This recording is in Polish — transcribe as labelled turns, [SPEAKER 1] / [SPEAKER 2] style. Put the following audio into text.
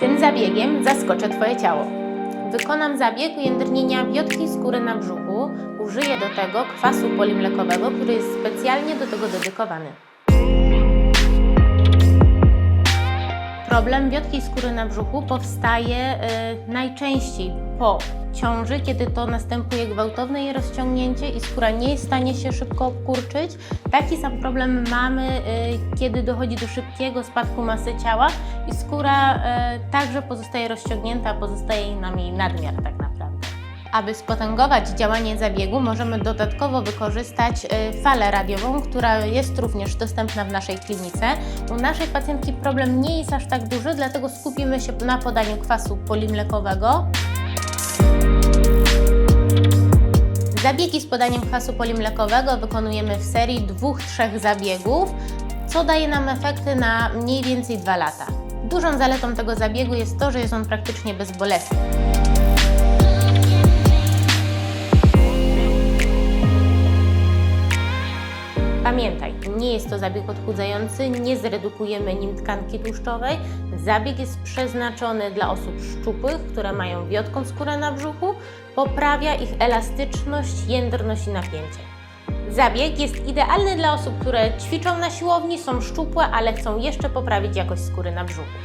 [SPEAKER 1] Tym zabiegiem zaskoczę Twoje ciało. Wykonam zabieg ujędrnienia biotki skóry na brzuchu. Użyję do tego kwasu polimlekowego, który jest specjalnie do tego dedykowany. Problem biotki skóry na brzuchu powstaje y, najczęściej po ciąży, kiedy to następuje gwałtowne jej rozciągnięcie i skóra nie jest w stanie się szybko obkurczyć. Taki sam problem mamy, y, kiedy dochodzi do szybkiego spadku masy ciała i skóra y, także pozostaje rozciągnięta, pozostaje nam jej nadmiar tak naprawdę. Aby spotęgować działanie zabiegu, możemy dodatkowo wykorzystać y, falę radiową, która jest również dostępna w naszej klinice. U naszej pacjentki problem nie jest aż tak duży, dlatego skupimy się na podaniu kwasu polimlekowego. Zabiegi z podaniem kwasu polimlekowego wykonujemy w serii dwóch, trzech zabiegów, co daje nam efekty na mniej więcej 2 lata. Dużą zaletą tego zabiegu jest to, że jest on praktycznie bezbolesny. Pamiętaj, nie jest to zabieg odchudzający, nie zredukujemy nim tkanki tłuszczowej. Zabieg jest przeznaczony dla osób szczupłych, które mają wiotką skórę na brzuchu, poprawia ich elastyczność, jędrność i napięcie. Zabieg jest idealny dla osób, które ćwiczą na siłowni, są szczupłe, ale chcą jeszcze poprawić jakość skóry na brzuchu.